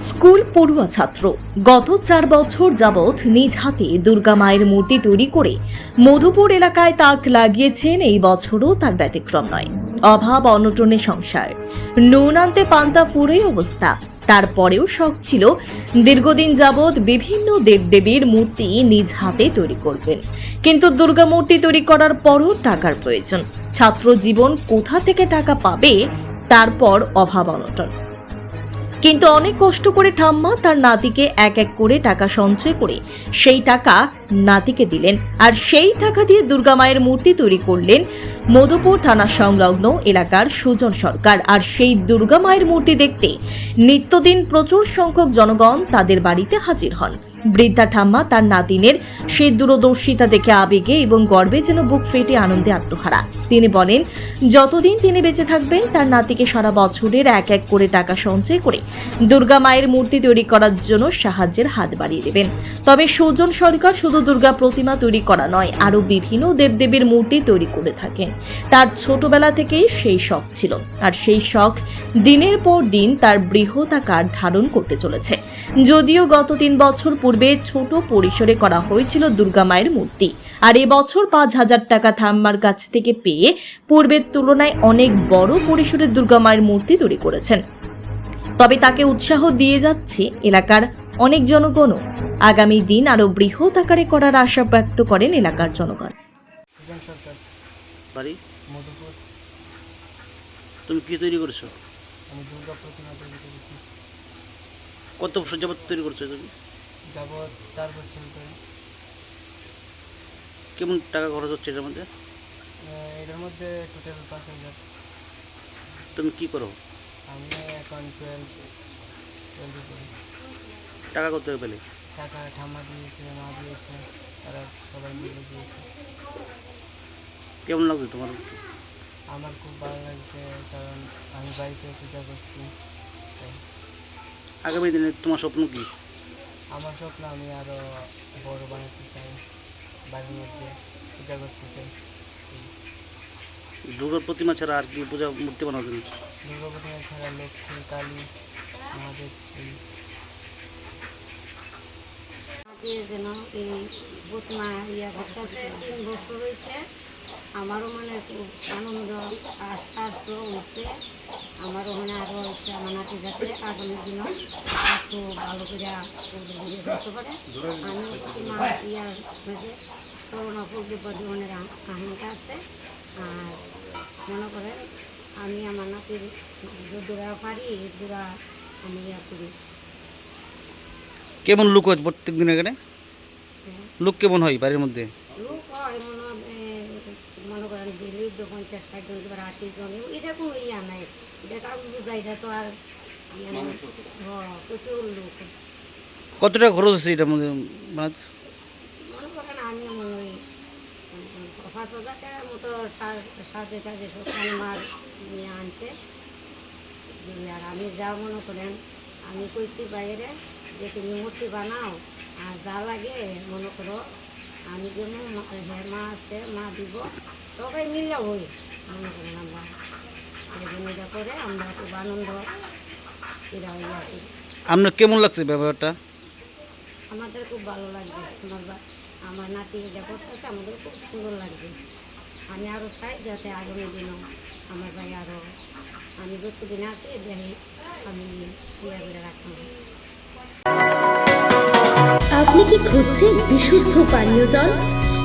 School পড়ুয়া ছাত্র। গত চার বছর যাবৎ নিজ হাতে দুর্গা মায়ের মূর্তি তৈরি করে মধুপুর এলাকায় তাক লাগিয়েছেন এই বছরও তার ব্যতিক্রম নয়। অভাব, অনটনে সংসার। নুন আনতে পান্তা ফুরেই অবস্থা। তারপরেও শখ ছিল দীর্ঘদিন যাবৎ বিভিন্ন দেবদেবীর মূর্তি নিজ হাতে তৈরি করবেন। কিন্তু দুর্গা মূর্তি তৈরি করার পরও টাকার প্রয়োজন। ছাত্র জীবন কোথা থেকে টাকা পাবে, তারপর অভাব, অনটন। কিন্তু অনেক কষ্ট করে ঠাম্মা তার নাতিকে এক এক করে টাকা সঞ্চয় করে সেই টাকা নাতিকে দিলেন। আর সেই টাকা দিয়ে দুর্গা মায়ের মূর্তি তৈরি করলেন মধুপুর থানা সংলগ্ন এলাকার সুজন সরকার। আর সেই দুর্গা মায়ের মূর্তি দেখতে নিত্যদিন প্রচুর সংখ্যক জনগণ তাদের বাড়িতে হাজির হন। বৃদ্ধা ঠাম্মা তার নাতিনের সেই দূরদর্শিতা দেখে আবেগে এবং গর্বে যেন বুক ফেটে আনন্দে আত্মহারা। তিনি বলেন, যতদিন তিনি বেঁচে থাকবেন, তার নাতিকে সারা বছরের এক এক করে টাকা সঞ্চয় করে দুর্গা মায়ের মূর্তি তৈরি করার জন্য সাহায্যের হাত বাড়িয়ে দেবেন। তবে সুজন সরকার শুধু দুর্গা প্রতিমা তৈরি করা নয়, আরও বিভিন্ন দেবদেবীর মূর্তি তৈরি করে থাকেন। তার ছোটবেলা থেকেই সেই শখ ছিল। আর সেই শখ দিনের পর দিন তার বৃহৎ আকার ধারণ করতে চলেছে। যদিও গত তিন বছর পূর্বে ছোট পরিসরে করা হয়েছিল দুর্গা মায়ের মূর্তি। আর এবছর পাঁচ হাজার টাকা থাম্মার কাছ থেকে পেয়ে পূর্বের তুলনায় অনেক বড় পরিসরে দুর্গা মায়ের মূর্তি তৈরি করেছেন। তবে তাকে উৎসাহ দিয়ে যাচ্ছে এলাকার অনেক জনগণও। আগামী দিন আরও বৃহৎ আকারে করার আশা ব্যক্ত করেন এলাকার জনগণ। বাড়ি? মধুপুর। তুমি কি তৈরি করেছ? আমি দুর্গা প্রতিমা তৈরি করেছি। কত বছর যাবত তৈরি করছ তুমি? যাবৎ চার বছর ধরে। কেমন টাকা খরচ হচ্ছে এটার মধ্যে? এটার মধ্যে টোটাল পাঁচ হাজার। তুমি কি করো? আমি এখন টুয়েলভ টুয়েলভে করি টাকা করতে পেলে? টাকা ঠাম্মা দিয়েছে মা দিয়েছে তারা সবাই মিলে দিয়েছে। কেমন লাগছে তোমার? আমার খুব ভালো লাগছে কারণ আমি বাড়িতে পূজা করছি আগামী দিনে তোমার স্বপ্ন কি? আমার স্বপ্ন আমি আরও বড় বানাতে চাই বাড়ির মধ্যে পূজা করতে চাই। দুর্গার প্রতিমা ছাড়া আর কি পূজা মূর্তি তুমি? দুর্গা প্রতিমা ছাড়া লক্ষ্মী কালী আমাদের এই যেন এই বুতমা ইয়া তিন বছর হয়েছে। আমারও মানে খুব আনন্দ আশ্বাস হয়েছে আমারও মানে আরও হচ্ছে আমার নাতি যাতে আগামী দিনও একটু ভালো করে ঘুরে পারে। আমি ইয়ার মধ্যে চরণাপুর বিপদীবনের কাহিনীটা আছে। আর মনে করেন আমি আমার নাতির যদুরা পারি দুরা আমি ইয়া করি। কেমন লুক হয় প্রত্যেক দিন এখানে লুক কেমন হয় বাড়ির মধ্যে লোক হয় মনে হয়, এ, মনে করেন দিল্লি পঞ্চাশ ষাট জন এবার আশি জন এটা কোনো ইয়া নাই এটা কারণ বোঝা এটা তো আর ইয়া হ্যাঁ, প্রচুর লোক। কত টাকা খরচ হচ্ছে এটার মধ্যে মনে? করেন আমি মনে হয় পাঁচ হাজার টাকার মতো সাজে টাজে সব মার নিয়ে আনছে। আর আমি যা মনে করেন আমি কইছি বাইরে যে তুমি মূর্তি বানাও আর যা লাগে মনে করো আমি যেমন হ্যাঁ মা আছে মা দিব সবাই মিলে হই মনে করেন আমরা এটা করে আমরা খুব আনন্দ এরা আপনার কেমন লাগছে ব্যাপারটা আমাদের খুব ভালো লাগছে। আমার বা- আমার নাতি এটা করতেছে আমাদের খুব সুন্দর লাগছে। আমি আরও চাই যাতে আগামী দিনও আমার ভাই আরও আমি যতদিন আছি দেখি আমি ইয়া করে রাখতাম আপনি কি খুঁজছেন বিশুদ্ধ পানীয় জল?